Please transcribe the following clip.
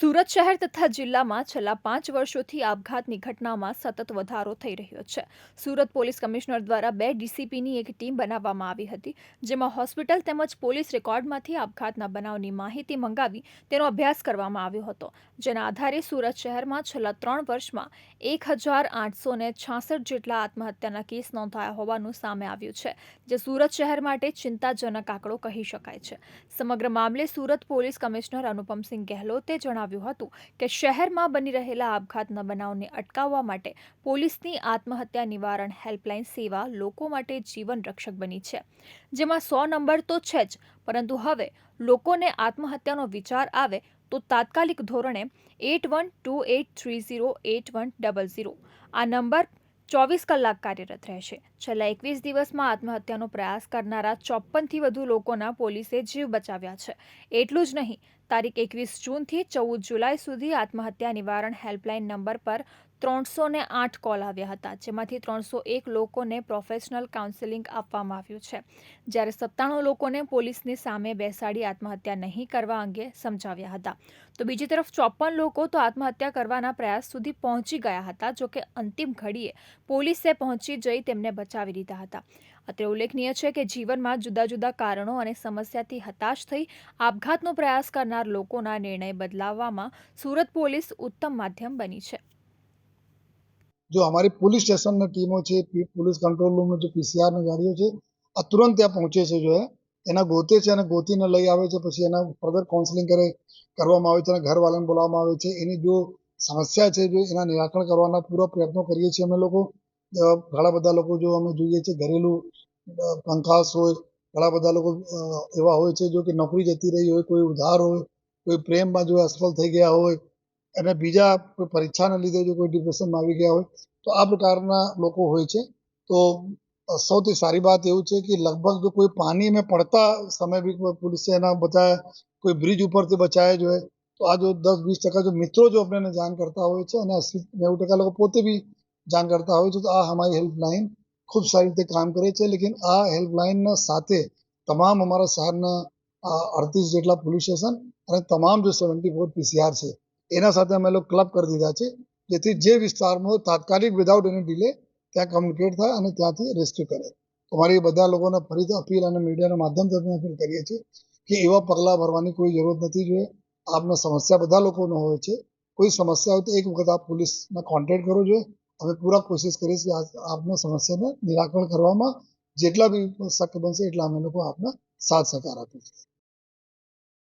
સુરત શહેર તથા જિલ્લામાં છેલ્લા પાંચ વર્ષોથી આપઘાતની ઘટનામાં સતત વધારો થઈ રહ્યો છે. સુરત પોલીસ કમિશનર દ્વારા બે ડીસીપીની એક ટીમ બનાવવામાં આવી હતી, જેમાં હોસ્પિટલ તેમજ પોલીસ રેકોર્ડમાંથી આપઘાતના બનાવની માહિતી મંગાવી તેનો અભ્યાસ કરવામાં આવ્યો હતો. જેના આધારે સુરત શહેરમાં છેલ્લા ત્રણ વર્ષમાં એક હજાર આઠસો ને છાસઠ જેટલા આત્મહત્યાના કેસ નોંધાયા હોવાનું સામે આવ્યું છે, જે સુરત શહેર માટે ચિંતાજનક આંકડો કહી શકાય છે. સમગ્ર મામલે સુરત પોલીસ કમિશનર અનુપમસિંહ ગેહલોતે જણાવ્યું હતું કે શહેરમાં બની રહેલા આપઘાતના બનાવને અટકાવવા માટે પોલીસની આત્મહત્યા નિવારણ હેલ્પલાઇન સેવા લોકો માટે જીવન રક્ષક બની છે. જેમાં સો નંબર તો છે જ, પરંતુ હવે લોકોને આત્મહત્યાનો વિચાર આવે તો તાત્કાલિક ધોરણે eight one two eight three zero eight one double zero આ નંબર ચોવીસ કલાક કાર્યરત રહેશે. છેલ્લા એકવીસ દિવસમાં આત્મહત્યાનો પ્રયાસ કરનારા ચોપ્પનથી વધુ લોકોના પોલીસે જીવ બચાવ્યા છે. એટલું જ નહીં, તારીખ એકવીસ જૂનથી ચૌદ જુલાઈ સુધી આત્મહત્યા નિવારણ હેલ્પલાઇન નંબર પર ત્રણસો ને આઠ કોલ આવ્યા હતા, જેમાંથી ત્રણસો એક લોકોને પ્રોફેશનલ કાઉન્સેલિંગ આપવામાં આવ્યું છે. જ્યારે સત્તાણું લોકોને પોલીસની સામે બેસાડી આત્મહત્યા નહીં કરવા અંગે સમજાવ્યા હતા. તો બીજી તરફ ચોપન લોકો તો આત્મહત્યા કરવાના પ્રયાસ સુધી પહોંચી ગયા હતા જોકે અંતિમ ઘડીએ પોલીસે પહોંચી જઈ તેમને બચાવી લીધા હતા. અત્રે ઉલ્લેખનીય છે કે જીવનમાં જુદા જુદા કારણો અને સમસ્યાથી હતાશ થઈ આપઘાતનો પ્રયાસ કરનાર લોકોના નિર્ણય બદલાવવામાં સુરત પોલીસ ઉત્તમ માધ્યમ બની છે. જો અમારી પોલીસ સ્ટેશનની ટીમો છે પોલીસ કંટ્રોલ રૂમની જે પીસીઆરની ગાડીઓ છે, આ તુરંત ત્યાં પહોંચે છે, જો એના ગોતે છે અને ગોતીને લઈ આવે છે, પછી એના ફર્ધર કાઉન્સેલિંગ કરે, કરવામાં આવે છે અને ઘરવાળાને બોલાવવામાં આવે છે. એની જો સમસ્યા છે, જો એના નિરાકરણ કરવાના પૂરા પ્રયત્નો કરીએ છીએ અમે લોકો. ઘણા બધા લોકો જો અમે જોઈએ છીએ, ઘરેલું પંખાસ હોય, ઘણા બધા લોકો એવા હોય છે, જો કે નોકરી જતી રહી હોય, કોઈ ઉધાર હોય, કોઈ પ્રેમમાં જો અસફળ થઈ ગયા હોય અને બીજા કોઈ પરીક્ષાને લીધે જો કોઈ ડિપ્રેશનમાં આવી ગયા હોય, તો આ પ્રકારના લોકો હોય છે. તો સૌથી સારી વાત એવું છે કે લગભગ જો કોઈ પાણી में પડતા સમય બી પોલીસે એના બચાયા, કોઈ બ્રિજ ઉપરથી બચાવે જો હે તો આ જો દસ વીસ ટકા જો મિત્રો જો આપણને જાણ કરતા હોય છે અને અસી નેવું ટકા લોકો પોતે બી જાણ કરતા હોય છે, તો આ અમારી હેલ્પલાઇન ખૂબ સારી રીતે કામ કરે છે. લેકિન આ હેલ્પલાઇનના સાથે તમામ અમારા શહેરના અડતીસ જેટલા પોલીસ સ્ટેશન અને તમામ જો સેવન્ટી ફોર પીસીઆર છે એના સાથે અમે લોકો ક્લબ કરી દીધા છે. જેથી જે વિસ્તારમાં તાત્કાલિક વિધાઉટ એની ડિલે ત્યાં કમ્યુનિકેટ થાય અને ત્યાંથી રેસ્ક્યુ કરે. અમારી બધા લોકોને ફરીથી અપીલ અને મીડિયાના માધ્યમથી અમે અપીલ કરીએ છીએ કે એવા પગલાં ભરવાની કોઈ જરૂરત નથી જોઈએ. આપને સમસ્યા બધા લોકોનો હોય છે. કોઈ સમસ્યા હોય તો એક વખત આપ પોલીસને કોન્ટેક્ટ કરવો જોઈએ. અમે પૂરા કોશિશ કરીશ કે આપને સમસ્યાને નિરાકરણ કરવામાં જેટલા બી શક્ય બનશે એટલા અમે લોકો આપને સાથ સહકાર આપીશું.